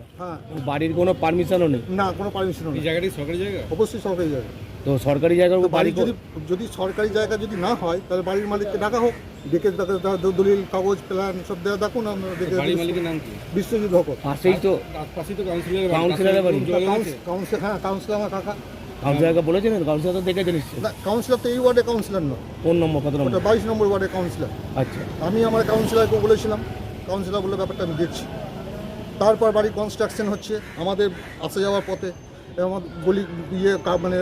জায়গা? হ্যাঁ। বাড়ির কোনো পারমিশনও নেই? না কোনো পারমিশন এই নেই। জায়গাটি সরকারি জায়গা? অবশ্যই সরকারি জায়গা। তো সরকারি জায়গার বাড়ি যদি যদি সরকারি জায়গা যদি না হয় তাহলে বাড়ির মালিককে ডাকা হোক। ডেকে দলিল কাগজ প্ল্যান সব দেওয়া দেখুন আমরা দেখে বাড়ির মালিকের নাম কি? বিশ্বজিৎ ভকত পাশেই তো পাশেই তো। কাউন্সিলরের বাড়ি। কাউন্সিলর হ্যাঁ কাউন্সিলর আমার কাকা। কাউন্সিলরকে কাউন্সিলর তো না কাউন্সিলর তো এই ওয়ার্ডে কাউন্সিলর নয়। কোন নম্বর কত ওটা নম্বর বাইশ নম্বর ওয়ার্ডে কাউন্সিলর আচ্ছা। আমি আমার কাউন্সিলরকে বলেছিলাম। কাউন্সিলর বলে ব্যাপারটা আমি দেখছি। তারপর বাড়ি কনস্ট্রাকশন হচ্ছে আমাদের আসা যাওয়ার পথে। এবং গলি ইয়ে মানে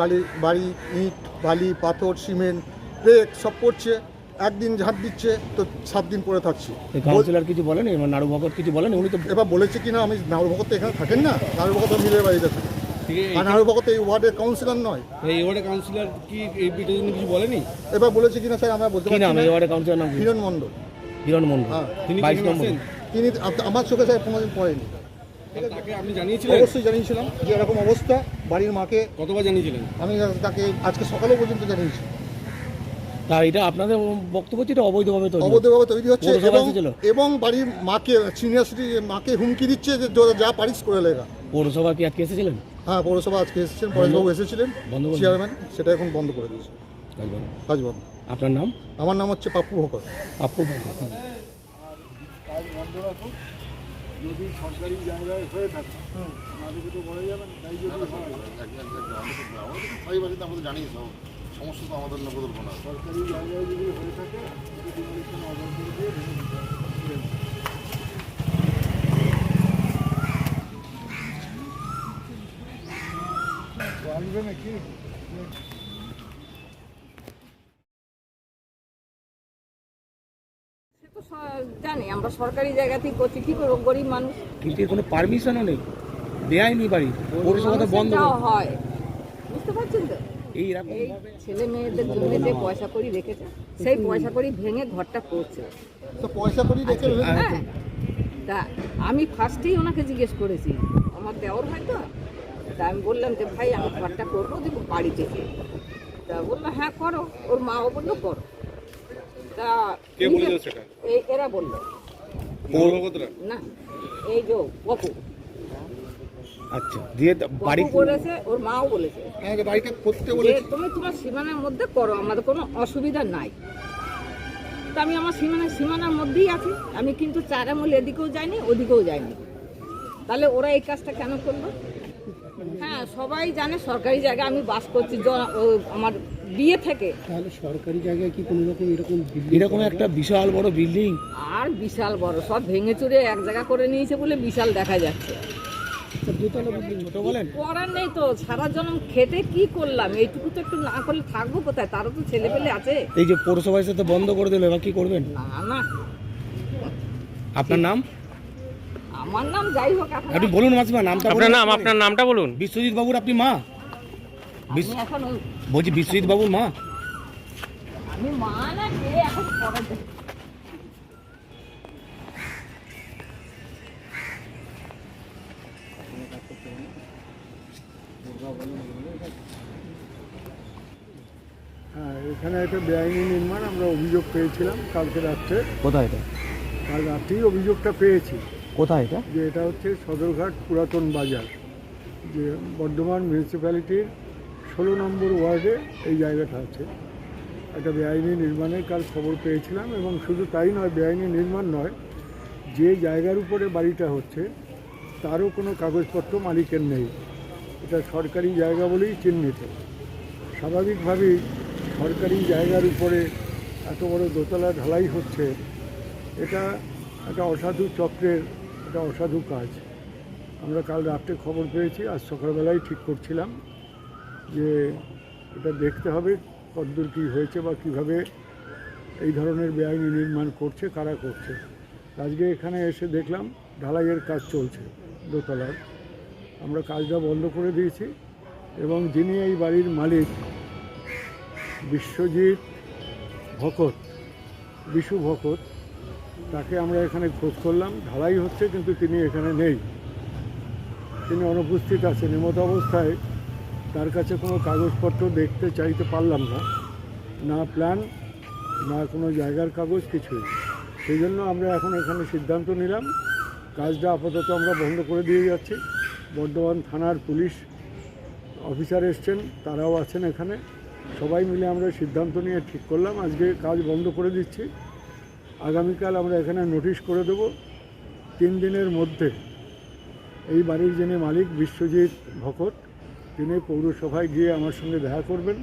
বাড়ি বাড়ি ইট বালি পাথর সিমেন্ট ব্রেক সব পড়ছে। একদিন ঝাঁট দিচ্ছে তো সাত দিন পরে থাকছি। কাউন্সিলর কিছু বলেনি নাড়ু ভগত কিছু বলেনি উনি তো এবার বলেছে কি না আমি নাড়ু ভগত তো এখানে থাকেন না নাড়ু ভগত মিলে বাড়িতে আছে, আর নাড়ু ভগত এই ওয়ার্ডের কাউন্সিলর নয়। এই ওয়ার্ডে কাউন্সিলর কি এই পিঠের কিছু বলেনি? এবার বলেছে কিনা স্যার আমরা বলতে নাম পারছি এই না। ওয়ার্ডের কাউন্সিলর নাম হিরণ মণ্ডল। হিরণ মন্ডল হ্যাঁ তিনি বাইশ নম্বর? তিনি আমার চোখে স্যার কোনোদিন পড়েনি। তাকে আপনি জানিয়েছিলেন? অবশ্যই জানিয়েছিলাম যে এরকম অবস্থা বাড়ির মাকে কতবার জানিয়েছিলেন? আমি তাকে আজকে সকালেও পর্যন্ত জানিয়েছি। তা এটা আপনাদের বক্তব্য হচ্ছে এটা অবৈধভাবে তো অবৈধভাবে তৈরি হচ্ছে এবং এবং বাড়ির মাকে সিনিয়র মাকে হুমকি দিচ্ছে যে যা- পারিস করে লেগা। পৌরসভা কি আজকে এসেছিলেন? হ্যাঁ পৌরসভা আজকে এসেছিলেন পরেশবাবু এসেছিলেন চেয়ারম্যান সেটা এখন বন্ধ করে দিয়েছে। আপনার নাম? আমার নাম হচ্ছে পাপ্পু ভকত আপু ভগত। যদি সরকারি জায়গায় হয়ে থাকে আমাদেরকে তো বলা যাবে না তাই যদি হয়। সবাই বাড়িতে আমাদের জানিস সব সমস্যা তো আমাদের নগদ না সরকারি জায়গায় যদি হয়ে থাকে order করে দিয়ে আসবে নাকি? জানি আমরা সরকারি জায়গাতেই করছি কি করব? গরিব মানুষ। কিন্তু এর কোনো পারমিশনও নেই। দেয়নি বাড়ি পৌরসভা তো বন্ধ যাওয়া হয়। বুঝতে পারছেন তো? এই ছেলে মেয়েদের জন্য যে পয়সা করি রেখেছে সেই পয়সা করি ভেঙে ঘরটা করছে। তো পয়সা করি রেখে হ্যাঁ। তা আমি ফার্স্টেই ওনাকে জিজ্ঞেস করেছি আমার দেওয়ার হয় তো? তা আমি বললাম যে ভাই আমি ঘরটা করব দেবো বাড়ি থেকে। তা বলল হ্যাঁ করো। ওর মাও বলল করো। তা কে বলেছিল সেটা? এই এরা বলল। না এই যে বপু আচ্ছা দিয়ে বাড়ি বাড়ি বলেছে ওর মাও বলেছে। আমাকে বাড়িটা করতে যে তুমি তোমার সীমানার মধ্যে করো আমাদের কোনো অসুবিধা নাই। তো আমি আমার সীমানা সীমানার মধ্যেই আছি। আমি কিন্তু চারামূল এদিকেও যাইনি ওদিকেও যাইনি। তাহলে ওরা এই কাজটা কেন করল? হ্যাঁ সবাই জানে সরকারি জায়গায় আমি বাস করছি ও আমার বিয়ে থেকে। তাহলে সরকারি জায়গায় কি কোনো রকম এরকম এরকম একটা বিশাল বড় বিল্ডিং আর বিশাল বড় সব ভেঙে চুরে এক জায়গা করে নিয়েছে বলে বিশাল দেখা যাচ্ছে। বলেন। করার নেই তো সারা জন্ম খেটে কি করলাম? এইটুকু তো একটু না করলে থাকব কোথায়? তারও তো ছেলে পেলে আছে। এই যে পৌরসভার সাথে বন্ধ করে দিল এবার কি করবেন? না না। আপনার নাম? আমার নাম যাই হোক আপনি বলুন মাসিমা নামটা আপনার নাম আপনার নামটা বলুন। বিশ্বজিৎ বাবুর আপনি মা? বলছি বিশ্বজিৎ বাবুর মা? আমি মা না কে এখন হ্যাঁ এখানে একটা বেআইনি নির্মাণ আমরা অভিযোগ পেয়েছিলাম কালকে রাত্রে। কোথায় এটা? কাল রাত্রেই অভিযোগটা পেয়েছি। কোথায় এটা? যে এটা হচ্ছে সদরঘাট পুরাতন বাজার যে বর্ধমান মিউনিসিপ্যালিটির ষোলো নম্বর ওয়ার্ডে এই জায়গাটা আছে। একটা বেআইনি নির্মাণের কাল খবর পেয়েছিলাম এবং শুধু তাই নয়, বেআইনি নির্মাণ নয়, যে জায়গার উপরে বাড়িটা হচ্ছে, তারও কোনো কাগজপত্র মালিকের নেই। এটা সরকারি জায়গা বলেই চিহ্নিত। স্বাভাবিকভাবেই সরকারি জায়গার উপরে এত বড় দোতলা ঢালাই হচ্ছে, এটা একটা অসাধু চক্রের একটা অসাধু কাজ। আমরা কাল রাত্রে খবর পেয়েছি, আজ সকালবেলায় ঠিক করছিলাম। যে এটা দেখতে হবে কতদূর কী হয়েছে বা কীভাবে এই ধরনের বেআইনি নির্মাণ করছে, কারা করছে। আজকে এখানে এসে দেখলাম ঢালাইয়ের কাজ চলছে দোতলার। আমরা কাজটা বন্ধ করে দিয়েছি এবং যিনি এই বাড়ির মালিক বিশ্বজিৎ ভকত, বিশু ভকত, তাকে আমরা এখানে খোঁজ করলাম। ঢালাই হচ্ছে কিন্তু তিনি এখানে নেই। তিনি অনুপস্থিত আছেন। এমত অবস্থায় তার কাছে কোনো কাগজপত্র দেখতে চাইতে পারলাম না। না প্ল্যান, না কোনো জায়গার কাগজ, কিছুই সেই জন্য আমরা এখন এখানে সিদ্ধান্ত নিলাম। কাজটা আপাতত আমরা বন্ধ করে দিয়ে যাচ্ছি। বর্ধমান থানার পুলিশ অফিসার এসছেন, তারাও আছেন এখানে। সবাই মিলে আমরা সিদ্ধান্ত নিয়ে ঠিক করলাম। আজকে কাজ বন্ধ করে দিচ্ছি। আগামীকাল আমরা এখানে নোটিশ করে দেব। তিন দিনের মধ্যে এই বাড়ির যিনি মালিক, বিশ্বজিৎ ভকত তিনি পৌরসভায় গিয়ে আমার সঙ্গে দেখা করবেন।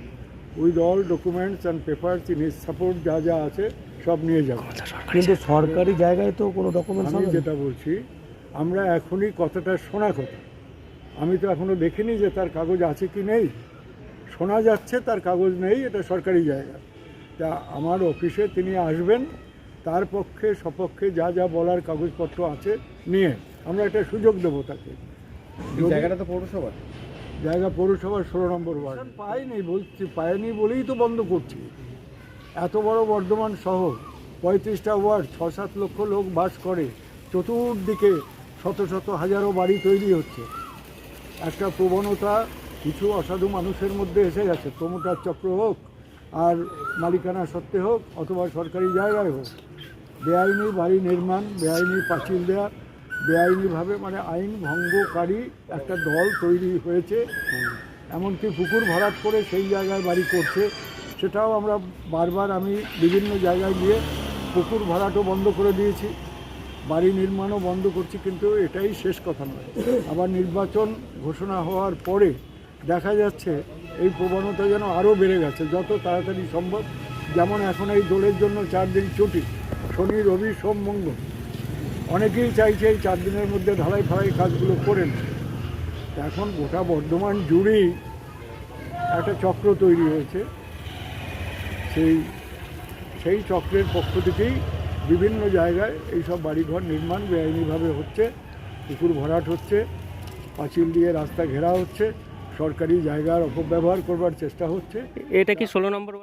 With all documents and papers তিনি সাপোর্ট যা যা আছে সব নিয়ে যাবেন। কিন্তু সরকারি জায়গায় তো কোনো ডকুমেন্টস আমি যেটা বলছি আমরা এখনই কথাটা শোনা কথা। আমি তো এখনও দেখিনি যে তার কাগজ আছে কি নেই। শোনা যাচ্ছে তার কাগজ নেই এটা সরকারি জায়গা। তা আমার অফিসে তিনি আসবেন তার পক্ষে সপক্ষে যা যা বলার কাগজপত্র আছে নিয়ে আমরা একটা সুযোগ দেবো তাকে। জায়গাটা তো পৌরসভা জায়গা পৌরসভার ষোলো নম্বর ওয়ার্ড। পায়নি, বলছি, পায়নি বলেই তো বন্ধ করছি। এত বড় বর্ধমান শহর, পঁয়ত্রিশটা ওয়ার্ড, ছ সাত লক্ষ লোক বাস করে, চতুর্দিকে শত শত হাজারো বাড়ি তৈরি হচ্ছে। একটা প্রবণতা কিছু অসাধু মানুষের মধ্যে এসে গেছে, প্রমোটার চক্র হোক, আর মালিকানা সত্ত্বে হোক, অথবা সরকারি জায়গায় হোক। বেআইনি বাড়ি নির্মাণ, বেআইনি পাঁচিল দেওয়া বেআইনিভাবে মানে আইন ভঙ্গকারী একটা দল তৈরি হয়েছে। এমনকি পুকুর ভরাট করে সেই জায়গায় বাড়ি করছে। সেটাও আমরা বারবার আমি বিভিন্ন জায়গায় গিয়ে পুকুর ভরাটও বন্ধ করে দিয়েছি। বাড়ি নির্মাণও বন্ধ করছি, কিন্তু এটাই শেষ কথা নয়। আবার নির্বাচন ঘোষণা হওয়ার পরে দেখা যাচ্ছে এই প্রবণতা যেন আরও বেড়ে গেছে, যত তাড়াতাড়ি সম্ভব। যেমন এখন এই দোলের জন্য চার দিন ছুটি, শনি, রবি, সোম, মঙ্গল। অনেকেই চাইছে এই চার দিনের মধ্যে ঢালাই ফালাই কাজগুলো করে। এখন গোটা বর্ধমান জুড়েই একটা চক্র তৈরি হয়েছে। সেই সেই চক্রের পক্ষ থেকেই বিভিন্ন জায়গায় এইসব বাড়িঘর নির্মাণ বেআইনিভাবে হচ্ছে, পুকুর ভরাট হচ্ছে, পাঁচিল দিয়ে রাস্তা ঘেরা হচ্ছে, সরকারি জায়গার অপব্যবহার করবার চেষ্টা হচ্ছে। এটা কি ষোলো নম্বর